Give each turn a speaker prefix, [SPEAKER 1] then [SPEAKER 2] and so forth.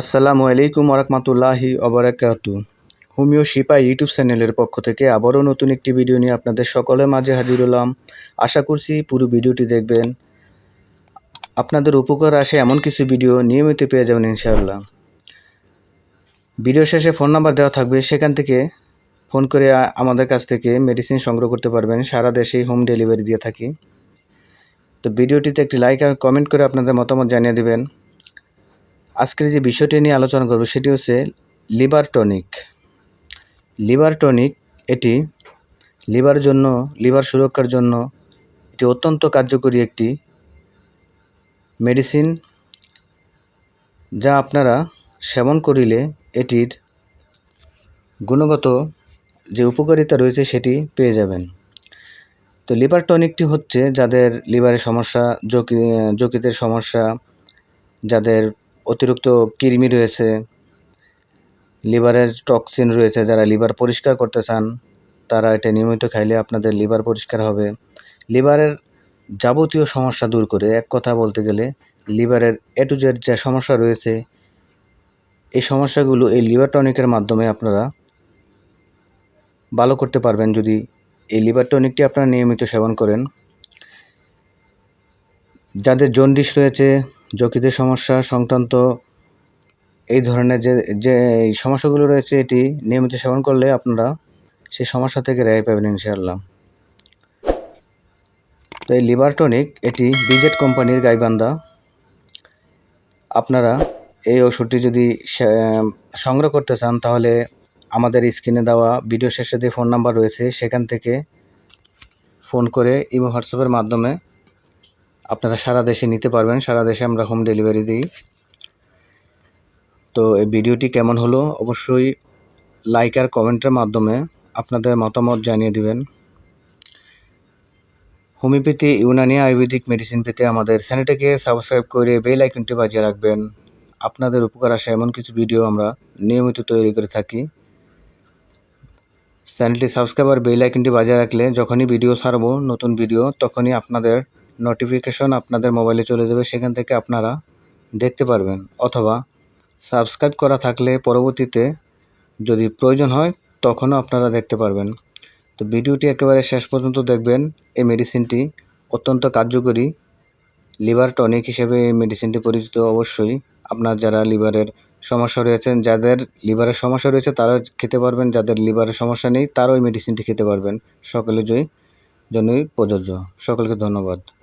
[SPEAKER 1] আসসালামু আলাইকুম ওরহমতুল্লাহি অবরাকাতু হোমিও শিপা ইউটিউব চ্যানেলের পক্ষ থেকে আবারও নতুন একটি ভিডিও নিয়ে আপনাদের সকলের মাঝে হাজির হলাম। আশা করছি পুরো ভিডিওটি দেখবেন। আপনাদের উপকার আসে এমন কিছু ভিডিও নিয়মিত পেয়ে যাবেন ইনশাআল্লাহ। ভিডিও শেষে ফোন নাম্বার দেওয়া থাকবে, সেখান থেকে ফোন করে আমাদের কাছ থেকে মেডিসিন সংগ্রহ করতে পারবেন। সারা দেশেই হোম ডেলিভারি দিয়ে থাকি। তো ভিডিওটিতে একটি লাইক আর কমেন্ট করে আপনাদের মতামত জানিয়ে দেবেন। আজকের যে বিষয়টি নিয়ে আলোচনা করব সেটি হচ্ছে লিভার টনিক। লিভার টনিক এটি লিভার জন্য, লিভার সুরক্ষার জন্য এটি অত্যন্ত কার্যকরী একটি মেডিসিন যা আপনারা সেবন করিলে এটির গুণগত যে উপকারিতা রয়েছে সেটি পেয়ে যাবেন। তো লিভার টনিকটি হচ্ছে যাদের লিভারের সমস্যা যকৃ যকৃতের সমস্যা, যাদের অতিরিক্ত কৃমি রয়েছে, লিভারের টক্সিন রয়েছে, যারা লিভার পরিষ্কার করতে চান, তারা এটা নিয়মিত খাইলে আপনাদের লিভার পরিষ্কার হবে। লিভারের যাবতীয় সমস্যা দূর করে, এক কথা বলতে গেলে, লিভারের এ টু জেড যে সমস্যা রয়েছে, এই সমস্যাগুলো এই লিভার টনিকের মাধ্যমে আপনারা ভালো করতে পারবেন যদি এই লিভার টনিকটি আপনারা নিয়মিত সেবন করেন। যাদের জন্ডিস রয়েছে যকৃতের সমস্যা সংক্রান্ত এই ধরনের যে যে সমস্যাগুলো রয়েছে, এটি নিয়মিত সেবন করলে আপনারা সেই সমস্যা থেকে রেহাই পাবেন ইনশাআল্লাহ। তো এই লিভার টনিক, এটি বিজেট কোম্পানির গাইবান্ধা। আপনারা এই ওষুধটি যদি সংগ্রহ করতে চান, তাহলে আমাদের স্ক্রিনে দেওয়া ভিডিও শেষে যে ফোন নাম্বার রয়েছে, সেখান থেকে ফোন করে ইমো হোয়াটসঅ্যাপের মাধ্যমে আপনারা সারা দেশে নিতে পারবেন। সারা দেশে আমরা হোম ডেলিভারি দিই। তো এই ভিডিওটি কেমন হলো? অবশ্যই লাইক আর কমেন্টের মাধ্যমে আপনাদের মতামত জানিয়ে দিবেন। হোমিওপ্যাথি ইউনানি আয়ুর্বেদিক মেডিসিন পেতে আমাদের চ্যানেলটিকে সাবস্ক্রাইব করে বেল আইকনটি বাজিয়ে রাখবেন। আপনাদের উপকার আসে এমন কিছু ভিডিও আমরা নিয়মিত তৈরি করে থাকি। চ্যানেলটি সাবস্ক্রাইব আর বেল আইকনটি বাজিয়ে রাখলে যখনই ভিডিও ছাড়বো, নতুন ভিডিও তখনই আপনাদের নোটিফিকেশন আপনাদের মোবাইলে চলে যাবে, সেখান থেকে আপনারা দেখতে পারবেন। অথবা সাবস্ক্রাইব করা থাকলে পরবর্তীতে যদি প্রয়োজন হয়, তখনও আপনারা দেখতে পারবেন। তো ভিডিওটি একেবারে শেষ পর্যন্ত দেখবেন। এই মেডিসিনটি অত্যন্ত কার্যকরী। লিভার টনিক হিসেবে এই মেডিসিনটি পরিচিত অবশ্যই। আপনার যারা লিভারের সমস্যা রয়েছেন, যাদের লিভারের সমস্যা রয়েছে, তারাও খেতে পারবেন। যাদের লিভারের সমস্যা নেই, তারাও এই মেডিসিনটি খেতে পারবেন। সকলের জয় জন্যই প্রযোজ্য। সকলকে ধন্যবাদ।